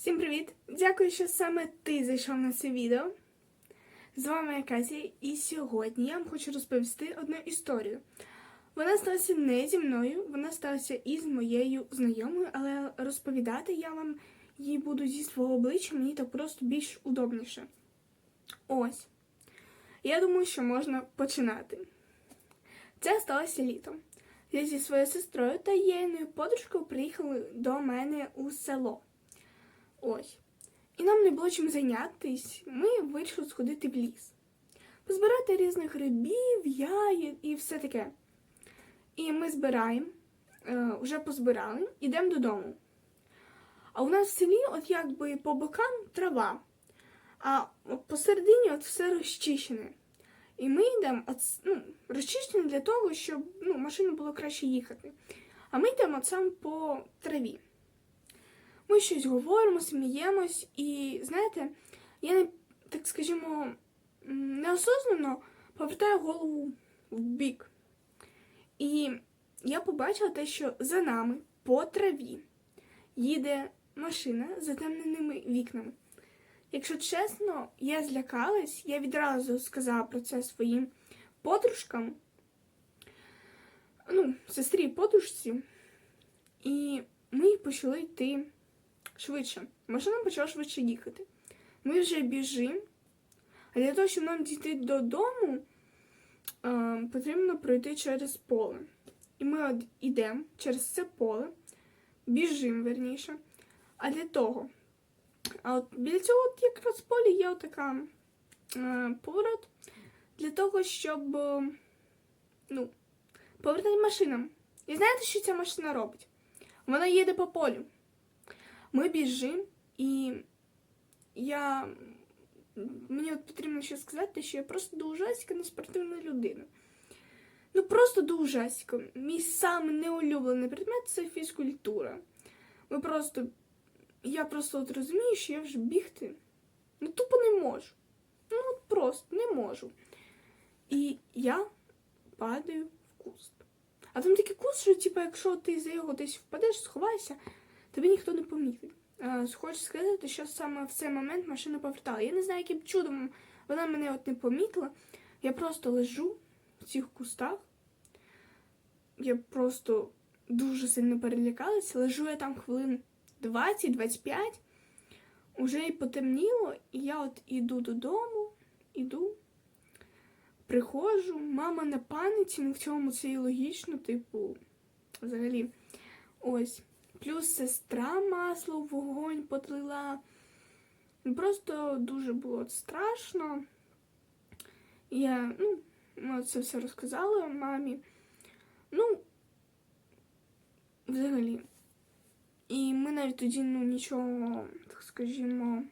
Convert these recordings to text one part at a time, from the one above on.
Всім привіт! Дякую, що саме ти зайшов на це відео. З вами Казія, і сьогодні я вам хочу розповісти одну історію. Вона сталася не зі мною, вона сталася із моєю знайомою, але розповідати я вам її буду зі свого обличчя, мені так просто більш удобніше. Ось. Я думаю, що можна починати. Це сталося літом. Я зі своєю сестрою та єйною подружкою приїхали до мене у село. Ось. І нам не було чим зайнятись. Ми вирішили сходити в ліс, позбирати різних грибів, ягід і все таке. І ми збираємо, е, вже позбирали, йдемо додому. А у нас в селі, от якби по бокам трава, а посередині от все розчищене. І ми йдемо ну, розчищене для того, щоб ну, машину було краще їхати. А ми йдемо от саме по траві. Ми щось говоримо, сміємось, і знаєте, я не, так скажімо, неосознано повертаю голову в бік. І я побачила те, що за нами по траві їде машина з затемненими вікнами. Якщо чесно, я злякалась, я відразу сказала про це своїм подружкам, ну, сестрі подружці, і ми почали йти швидше. Машина почала швидше їхати. Ми вже біжимо, а для того, щоб нам дійти додому, е, потрібно пройти через поле. І ми йдемо через це поле, біжимо верніше. А для того, а от біля цього от якраз полі є така е, поворот для того, щоб ну, повертати машинам. І знаєте, що ця машина робить? Вона їде по полю. Ми біжимо, і я. Мені от потрібно ще сказати, що я просто до ужасика неспортивна людина. Ну просто до ужасика. Мій самий неулюблений предмет це фізкультура. Ми просто. Я просто от розумію, що я вже бігти ну тупо не можу. Ну от просто не можу. І я падаю в куст. А там такий куст, що типу, якщо ти за його десь впадеш, сховайся, тобі ніхто не помітить. Е, Хочу сказати, що саме в цей момент машина повертала. Я не знаю, яким чудом вона мене от не помітила. Я просто лежу в цих кустах. Я просто дуже сильно перелякалася. Лежу я там хвилин 20-25. Уже і потемніло, і я от іду додому, іду, приходжу, мама на паніці, ну в цьому це і логічно, типу, взагалі, ось. Плюс сестра масло в вогонь подлила. Просто дуже було страшно. Я, ну, ми це все розказала мамі. Ну, взагалі. І ми навіть тоді ну, нічого, так скажімо,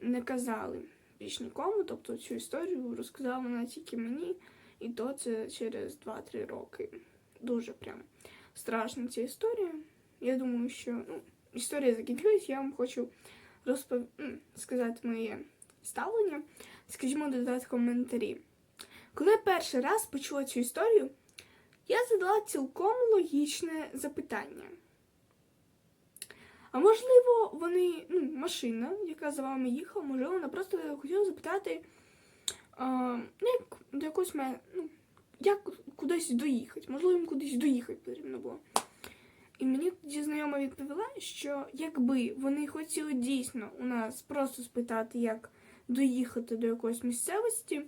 не казали більш нікому. Тобто цю історію розказала вона тільки мені, і то це через 2-3 роки. Дуже прям страшна ця історія. Я думаю, що ну, історія закінчилась, я вам хочу розпов... сказати моє ставлення, скажімо, додати коментарі. Коли я перший раз почула цю історію, я задала цілком логічне запитання. А можливо, вони, ну, машина, яка за вами їхала, можливо, вона просто хотіла запитати, а, ну, як до якогось ну, як кудись доїхати. Можливо, їм кудись доїхати потрібно було. Мені тоді знайома відповіла, що якби вони хотіли дійсно у нас просто спитати, як доїхати до якоїсь місцевості,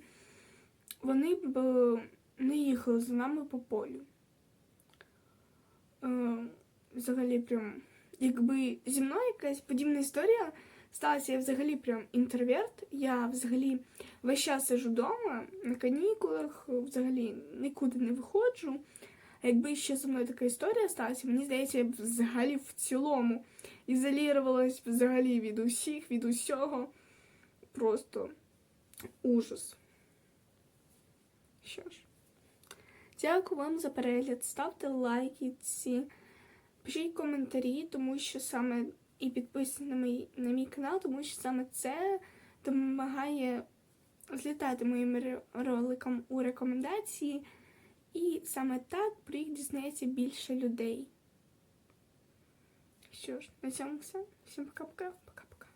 вони б е, не їхали за нами по полю. Е, взагалі, прям, якби зі мною якась подібна історія сталася, я взагалі прям інтроверт. Я взагалі весь час сижу вдома на канікулах, взагалі нікуди не виходжу. Якби ще зі мною така історія сталася, мені здається, я б взагалі в цілому ізолірувалась взагалі від усіх, від усього. Просто ужас. Що ж, дякую вам за перегляд. Ставте лайки ці, пишіть коментарі, тому що саме і підписуйтесь на мій, на мій канал, тому що саме це допомагає злітати моїм роликам у рекомендації. І саме так про їх дізнається більше людей. Що ж, на цьому все. Всім пока-пока. Пока-пока.